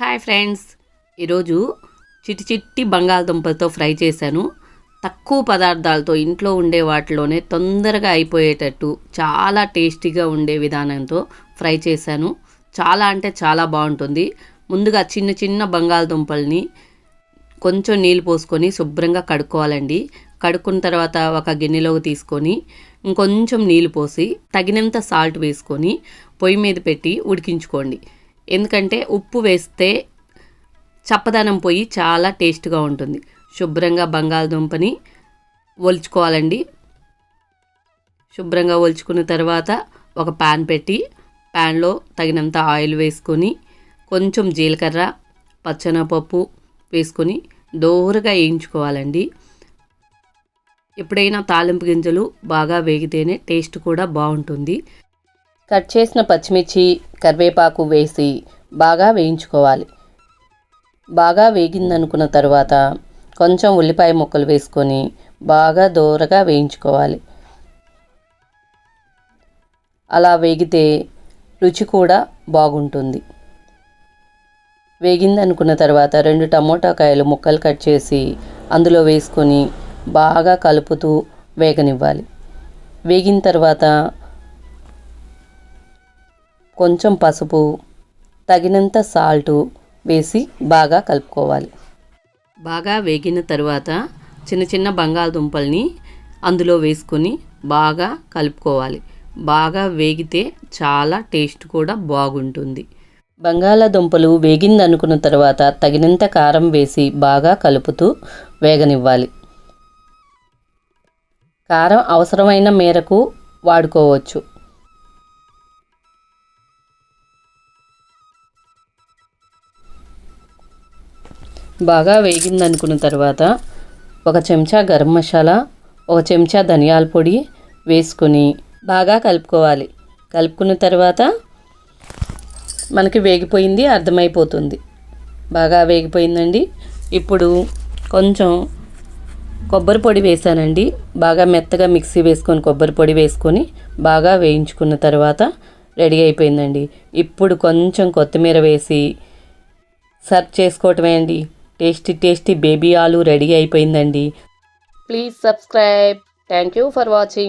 Hi friends. ఈరోజు చిట్టి చిట్టి బంగాళదుంపలతో ఫ్రై చేశాను. తక్కువ పదార్థాలతో ఇంట్లో ఉండే వాటిలోనే తొందరగా అయిపోయేటట్టు చాలా టేస్టీగా ఉండే విధానంతో ఫ్రై చేశాను. చాలా అంటే చాలా బాగుంటుంది. ముందుగా చిన్న చిన్న బంగాళదుంపల్ని కొంచెం నీళ్ళు పోసుకొని శుభ్రంగా కడుక్కోవాలండి. కడుక్కున్న తర్వాత ఒక గిన్నెలోకి తీసుకొని ఇంకొంచెం నీళ్ళు పోసి తగినంత సాల్ట్ వేసుకొని పొయ్యి మీద పెట్టి ఉడికించుకోండి. ఎందుకంటే ఉప్పు వేస్తే చప్పదనం పోయి చాలా టేస్ట్గా ఉంటుంది. శుభ్రంగా బంగాళదుంపని ఒలుచుకోవాలండి. శుభ్రంగా ఒలుచుకున్న తర్వాత ఒక ప్యాన్ పెట్టి ప్యాన్లో తగినంత ఆయిల్ వేసుకొని కొంచెం జీలకర్ర పచ్చనపప్పు వేసుకొని దోరగా వేయించుకోవాలండి. ఎప్పుడైనా తాలింపు గింజలు బాగా వేగితేనే టేస్ట్ కూడా బాగుంటుంది. కట్ చేసిన పచ్చిమిర్చి కరివేపాకు వేసి బాగా వేయించుకోవాలి. బాగా వేగిందనుకున్న తర్వాత కొంచెం ఉల్లిపాయ ముక్కలు వేసుకొని బాగా దూరగా వేయించుకోవాలి. అలా వేగితే రుచి కూడా బాగుంటుంది. వేగింది అనుకున్న తర్వాత రెండు టమోటా కాయలు ముక్కలు కట్ చేసి అందులో వేసుకొని బాగా కలుపుతూ వేగనివ్వాలి. వేగిన తర్వాత కొంచెం పసుపు తగినంత సాల్టు వేసి బాగా కలుపుకోవాలి. బాగా వేగిన తర్వాత చిన్న చిన్న బంగాళదుంపల్ని అందులో వేసుకొని బాగా కలుపుకోవాలి. బాగా వేగితే చాలా టేస్ట్ కూడా బాగుంటుంది. బంగాళాదుంపలు వేగింది అనుకున్న తర్వాత తగినంత కారం వేసి బాగా కలుపుతూ వేగనివ్వాలి. కారం అవసరమైన మేరకు వాడుకోవచ్చు. బాగా వేగింది అనుకున్న తర్వాత ఒక చెంచా గరం మసాలా ఒక చెంచా ధనియాల పొడి వేసుకొని బాగా కలుపుకోవాలి. కలుపుకున్న తర్వాత మనకి వేగిపోయింది అర్థమైపోతుంది. బాగా వేగిపోయిందండి. ఇప్పుడు కొంచెం కొబ్బరి పొడి వేసానండి. బాగా మెత్తగా మిక్సీ వేసుకొని కొబ్బరి పొడి వేసుకొని బాగా వేయించుకున్న తర్వాత రెడీ అయిపోయిందండి. ఇప్పుడు కొంచెం కొత్తిమీర వేసి సర్వ్ చేసుకోవటమే అండి. Tasty tasty baby aloo ready అయిపోయిందండి. Please subscribe thank you for watching